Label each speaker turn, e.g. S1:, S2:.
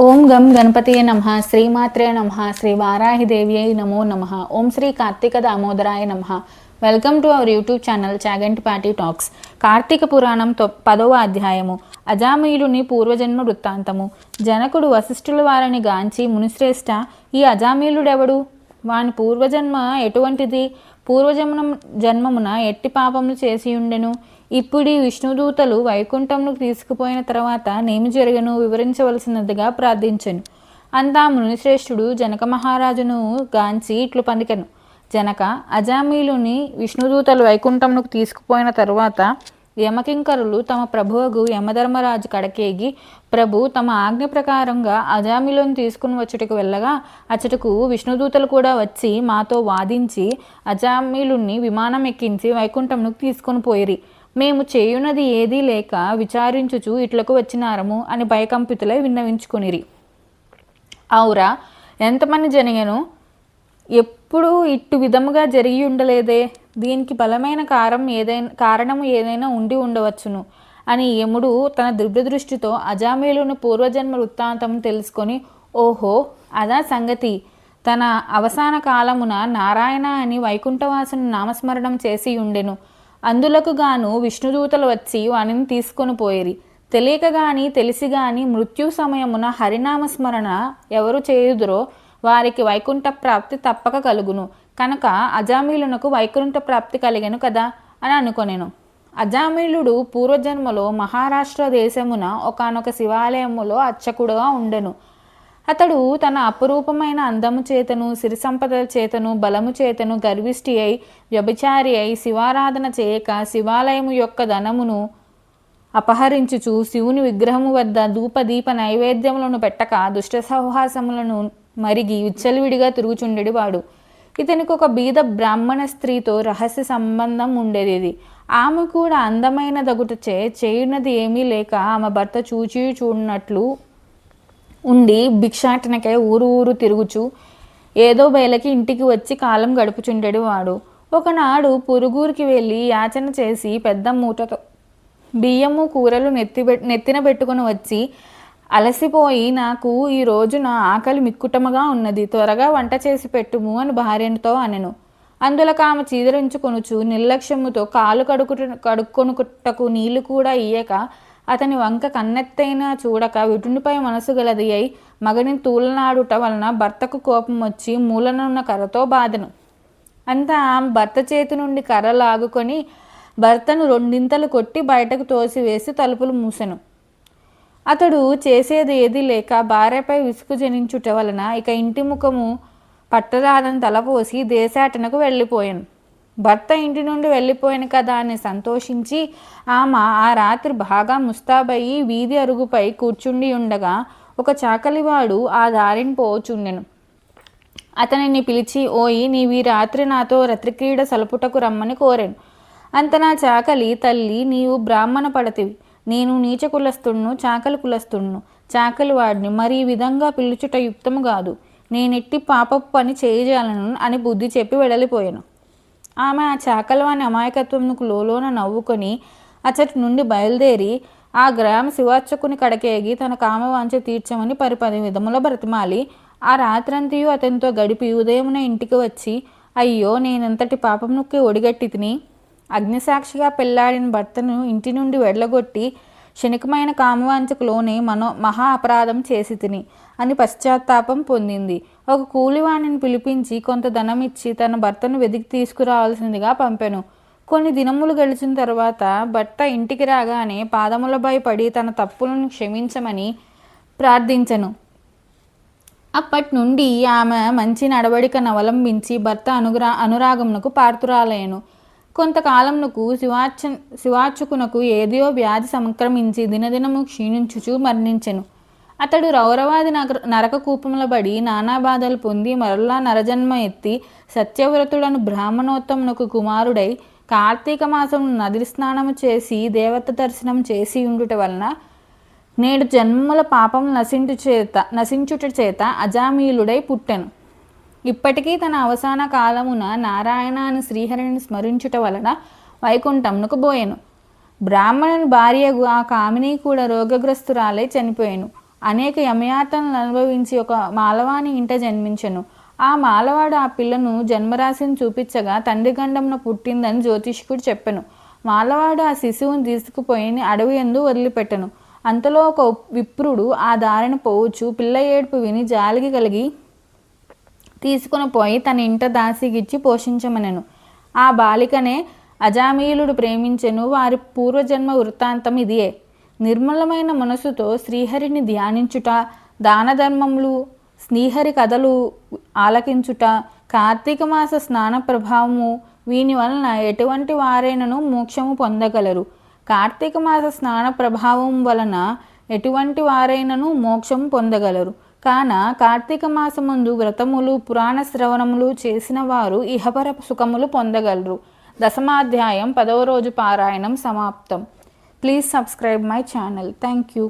S1: ఓం గం గణపతియే నమ శ్రీమాత్రే నమ శ్రీ వారాహిదేవ్యై నమో నమ ఓం శ్రీ కార్తీక దామోదరాయ నమ. Welcome to our YouTube channel Chaganti party talks. Karthika Puranam తొ పదవ అధ్యాయము. అజామీయులుని పూర్వజన్మ వృత్తాంతము. జనకుడు వశిష్ఠుల వారిని గాంచి మునిశ్రేష్ఠ ఈ అజామీయుడెవడు వాని పూర్వజన్మ ఎటువంటిది? పూర్వజమున జన్మమున ఎట్టి పాపములు చేసి ఉండెను. ఇప్పుడు ఈ విష్ణుదూతలు వైకుంఠంలోకి తీసుకుపోయిన తర్వాత నేమి జరగను వివరించవలసినదిగా ప్రార్థించెను. అంతా మునిశ్రేష్ఠుడు జనక మహారాజును గాంచి ఇట్లు పలికెను జనక అజామీలుని విష్ణుదూతలు వైకుంఠంలోకి తీసుకుపోయిన తరువాత యమకింకరులు తమ ప్రభువగు యమధర్మరాజు కడకేగి ప్రభు తమ ఆజ్ఞ ప్రకారంగా అజామిలను తీసుకుని వచ్చుటకు వెళ్ళగా అచ్చటకు విష్ణుదూతలు కూడా వచ్చి మాతో వాదించి అజామిలుని విమానం ఎక్కించి వైకుంఠంను తీసుకొని పోయిరి. మేము చేయునది ఏదీ లేక విచారించుచు ఇట్లకు వచ్చినారము అని భయకంపితులై విన్నవించుకునిరి. అవురా ఎంతమంది జరిగను ఎప్పుడూ ఇట్టు విధముగా జరిగి ఉండలేదే దీనికి బలమైన కారం ఏదైనా కారణము ఏదైనా ఉండి ఉండవచ్చును. అని యముడు తన దివ్యదృష్టితో అజామేలుని పూర్వజన్మ వృత్తాంతం తెలుసుకొని ఓహో అదా సంగతి. తన అవసాన కాలమున నారాయణ అని వైకుంఠవాసుని నామస్మరణం చేసి ఉండెను అందులకు గాను విష్ణుదూతలు వచ్చి వానిని తీసుకొని పోయేరి. తెలియక గాని తెలిసి గాని మృత్యు సమయమున హరినామస్మరణ ఎవరు చేయుదురో వారికి వైకుంఠ ప్రాప్తి తప్పక కలుగును. కనుక అజామీలునకు వైకుంఠ ప్రాప్తి కలిగాను కదా అని అనుకొనేను. అజామీలుడు పూర్వజన్మలో మహారాష్ట్ర దేశమున ఒకనొక శివాలయములో అర్చకుడుగా ఉండెను. అతడు తన అపురూపమైన అందము చేతను సిరి సంపదల చేతను బలము చేతను గర్విష్టి అయి వ్యభిచారి అయి శివారాధన చేయక శివాలయము యొక్క ధనమును అపహరించుచు శివుని విగ్రహము వద్ద ధూపదీప నైవేద్యములను పెట్టక దుష్ట సహవాసములను మరిగి ఉచ్చలివిడిగా తిరుగుచుండెడు వాడు. ఇతనికి ఒక బీద బ్రాహ్మణ స్త్రీతో రహస్య సంబంధం ఉండేది ఇది. ఆమె కూడా అందమైన దగుటచే చేయునది ఏమీ లేక ఆమె భర్త చూచి చూడనట్లు ఉండి భిక్షాటనకై ఊరు ఊరు తిరుగుచు ఏదో బయలకి ఇంటికి వచ్చి కాలం గడుపుచుండేడు వాడు. ఒకనాడు పురుగురికి వెళ్ళి యాచన చేసి పెద్ద మూటతో బియ్యము కూరలు నెత్తి నెత్తిన పెట్టుకొని వచ్చి అలసిపోయి నాకు ఈ రోజున ఆకలి మిక్కుటముగా ఉన్నది. త్వరగా వంట చేసి పెట్టుము అని భార్యతో అనెను. అందులకు ఆమె చీదరించుకొనుచు నిర్లక్ష్యముతో కాలు కడుకు కడుక్కొనుకుట్టకు నీళ్ళు కూడా ఇయ్యక అతని వంక కన్నెత్తైనా చూడక విటునిపై మనసు గలది అయి మగని తూలనాడుట వలన భర్తకు కోపం వచ్చి మూలనున్న కర్రతో బాధను. అంతా ఆమె భర్త చేతి నుండి కర్ర లాగుకొని భర్తను రెండింతలు కొట్టి బయటకు తోసివేసి తలుపులు మూసెను. అతడు చేసేది ఏది లేక భార్యపై విసుగు జనించుట వలన ఇక ఇంటి ముఖము పట్టరాదని తలపోసి దేశాటనకు వెళ్ళిపోయాను. భర్త ఇంటి నుండి వెళ్ళిపోయాను కదా అని సంతోషించి ఆమె ఆ రాత్రి బాగా ముస్తాబయ్యి వీధి అరుగుపై కూర్చుండి ఉండగా ఒక చాకలివాడు ఆ దారిని పోచుండెను. అతనిని పిలిచి ఓయి నీవి రాత్రి నాతో రత్రిక్రీడ సలుపుటకు రమ్మని కోరాను. అంత నా చాకలి తల్లి నీవు బ్రాహ్మణ పడతివి నేను నీచ కులస్తుడును చాకలి కులస్తుడును చాకలి వాడిని మరి ఈ విధంగా పిలుచుట యుక్తము కాదు. నేనెట్టి పాపపు పని చేయజాలను అని బుద్ధి చెప్పి వెడలిపోయాను. ఆమె ఆ చాకలవాని అమాయకత్వంకు లోలోన నవ్వుకొని అచ్చటి నుండి బయలుదేరి ఆ గ్రామ శివార్చకుని కడకేగి తన కామవాంఛ తీర్చమని పరిపది విధముల బ్రతిమాలి. ఆ రాత్రంతయు అతనితో గడిపి ఉదయమున ఇంటికి వచ్చి అయ్యో నేనెంతటి పాపమునకి ఒడిగట్టి తిని అగ్నిసాక్షిగా పెళ్ళాడిన భర్తను ఇంటి నుండి వెళ్ళగొట్టి క్షణికమైన కామవాంచకు లోనే మనో మహా అపరాధం చేసి తిని అని పశ్చాత్తాపం పొందింది. ఒక కూలివాణిని పిలిపించి కొంత ధనం ఇచ్చి తన భర్తను వెతికి తీసుకురావాల్సిందిగా పంపెను. కొన్ని దినములు గడిచిన తర్వాత భర్త ఇంటికి రాగానే పాదములపై పడి తన తప్పులను క్షమించమని ప్రార్థించను. అప్పటి నుండి ఆమె మంచి నడవడికను అవలంబించి భర్త అనుగ్రా అనురాగమునకు పార్తురాలయను కొంతకాలమునకు శివార్చ శివార్చకునకు ఏదో వ్యాధి సంక్రమించి దినదినము క్షీణించుచు మరణించెను. అతడు రౌరవాది నగర నరక కూపములబడి నానా బాధలు పొంది మరలా నరజన్మ ఎత్తి సత్యవ్రతులను బ్రాహ్మణోత్తమునకు కుమారుడై కార్తీక మాసం నది స్నానము చేసి దేవత దర్శనం చేసి ఉండుట వలన నేడు జన్మముల పాపం నశించు చేత నశించుట చేత అజామీలుడై పుట్టెను. ఇప్పటికీ తన అవసాన కాలమున నారాయణ అని శ్రీహరిని స్మరించుట వలన వైకుంఠంనకు బోయెను బ్రాహ్మణుని భార్యకు ఆ కామిని కూడా రోగగ్రస్తురాలై చనిపోయాను. అనేక యమయాతలను అనుభవించి ఒక మాలవాని ఇంట జన్మించెను. ఆ మాలవాడు ఆ పిల్లను జన్మరాశిని చూపించగా తండ్రి గండంన పుట్టిందని జ్యోతిష్కుడు చెప్పెను. మాలవాడు ఆ శిశువుని తీసుకుపోయి అడవి ఎందు వదిలిపెట్టెను. అంతలో ఒక విప్రుడు ఆ దారిని పోవచ్చు. పిల్ల ఏడుపు విని జాలిగి కలిగి తీసుకుని పోయి తన ఇంట దాసిగిచ్చి పోషించమనెను. ఆ బాలికనే అజామీయులుడు ప్రేమించెను వారి పూర్వజన్మ వృత్తాంతం ఇదియే. నిర్మలమైన మనసుతో శ్రీహరిని ధ్యానించుట దానధర్మములు శ్రీహరి కథలు ఆలకించుట కార్తీక మాస స్నాన ప్రభావము వీని వలన ఎటువంటి వారైనను మోక్షము పొందగలరు. కార్తీక మాస స్నాన ప్రభావం వలన ఎటువంటి వారైనను మోక్షం పొందగలరు. కాన కార్తీక మాసముందు వ్రతములు పురాణ శ్రవణములు చేసిన వారు ఇహపర సుఖములు పొందగలరు. దశమాధ్యాయం పదవ రోజు పారాయణం సమాప్తం. Please subscribe my channel thank you